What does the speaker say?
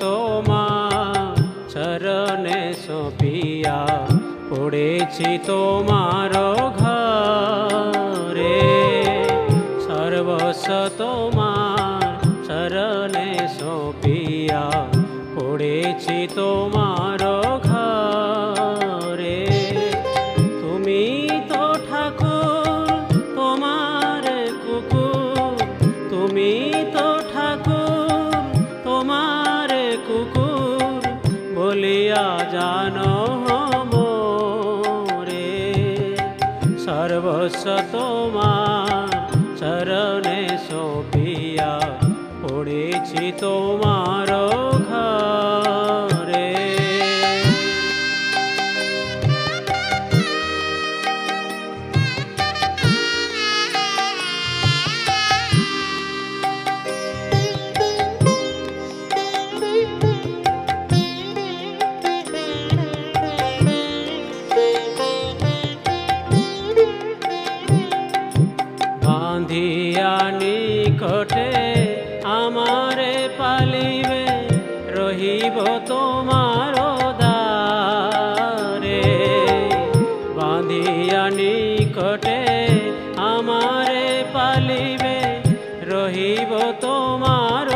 তোমার চরণে সপিয়া পড়েছি তোমার ঘরে। সর্বস্ব তোমার চরণে সপিয়া পড়েছি তোমার বলিয়া জানো মোরে সর্বস্ব তোমার চরণে সোপিয়া পড়েছি তোমার বাঁধিয়া নিকটে আমারে পালিবে রহিব তোমার দারে বাঁধিয়া নিকটে আমারে পালিবে রহিব তোমার